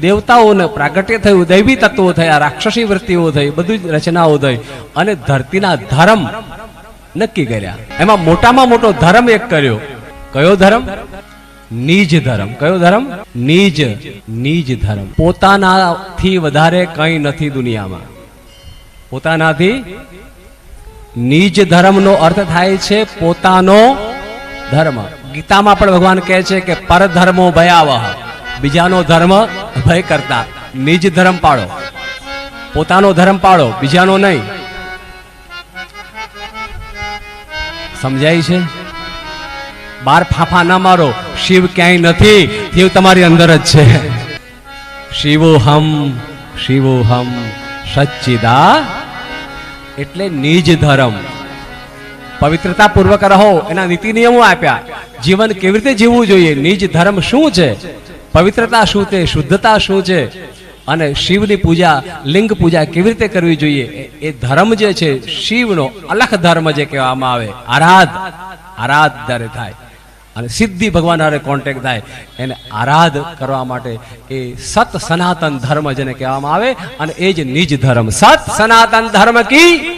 દેવતાઓને પ્રાગટ્ય થયું, દૈવી તત્વો થયા, રાક્ષસી વૃત્તિઓ થઈ, બધું જ રચનાઓ થઈ અને ધરતીના ધર્મ નક્કી કર્યા. એમાં મોટામાં મોટો ધર્મ એક કર્યો. કયો ધર્મ? નીજ ધર્મ. કયો ધર્મ? નીજ નીજ ધર્મ. પોતાનાથી વધારે કંઈ નથી દુનિયામાં. પોતાનાથી નીજ ધર્મનો અર્થ થાય છે પોતાનો ધર્મ. ગીતામાં પણ ભગવાન કહે છે કે પરધર્મો ભયાવહ. બીજાનો ધર્મ ભય કરતા, નિજ ધર્મ પાળો. પોતાનો ધર્મ પાળો, બીજાનો નહીં. સમજાય છે? બાર ફાફા ના મારો, શિવ ક્યાંય નથી શિવ તમારી અંદર જ છે. શિવો હમ શિવો હમ, સચ્ચિદા, એટલે નિજ ધર્મ. પવિત્રતા પૂર્વક રહો, એના નીતિ નિયમો આપ્યા. જીવન કેવી રીતે જીવવું જોઈએ? નિજ ધર્મ શું છે? પવિત્રતા શું છે શુદ્ધતા શું છે? અને શિવની પૂજા, લિંગ પૂજા કેવી રીતે કરવી જોઈએ? એ- ધર્મ જે છે, શિવનો અલખ ધર્મ જે કહેવામાં આવે, આરાધ આરાધ જ્યારે થાય. અને સિદ્ધિ ભગવાન હારે કોન્ટેક્ટ થાય. એને આરાધ કરવા માટે એ સત સનાતન ધર્મ જેને કહેવામાં આવે, અને એ જ નિજ ધર્મ. સત સનાતન ધર્મ કી?